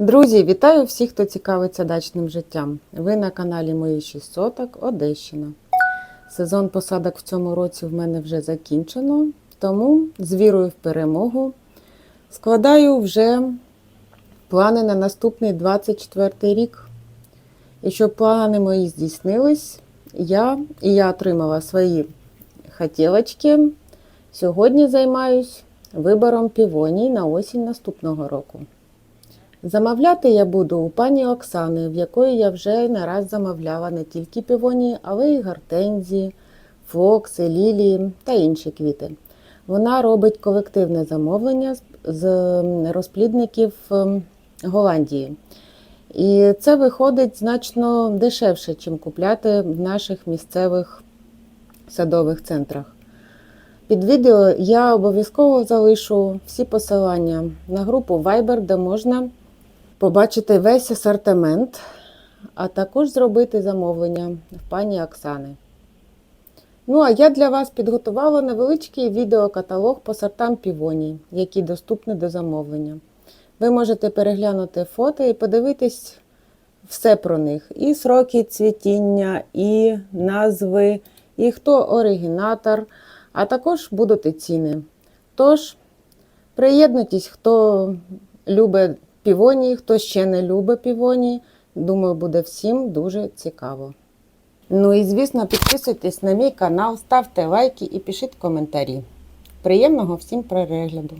Друзі, вітаю всіх, хто цікавиться дачним життям. Ви на каналі Мої 6 соток Одещина. Сезон посадок в цьому році в мене вже закінчено, тому з вірою в перемогу складаю вже плани на наступний 24 рік. І щоб плани мої здійснились, я і я отримала свої хотілочки. Сьогодні займаюсь вибором півоній на осінь наступного року. Замовляти я буду у пані Оксани, в якої я вже не раз замовляла не тільки півонії, але й гортензії, флокси, лілії та інші квіти. Вона робить колективне замовлення з- розплідників Голландії. І це виходить значно дешевше, ніж купляти в наших місцевих садових центрах. Під відео я обов'язково залишу всі посилання на групу Viber, де можна побачити весь асортимент, а також зробити замовлення в пані Оксани. Ну, а я для вас підготувала невеличкий відеокаталог по сортам півоній, які доступні до замовлення. Ви можете переглянути фото і подивитись все про них: і сроки цвітіння, і назви, і хто оригінатор, а також будуть і ціни. Тож, приєднуйтесь, хто любить півонії, хто ще не любить півонії. Думаю, буде всім дуже цікаво. Ну і звісно, підписуйтесь на мій канал, ставте лайки і пишіть коментарі. Приємного всім перегляду!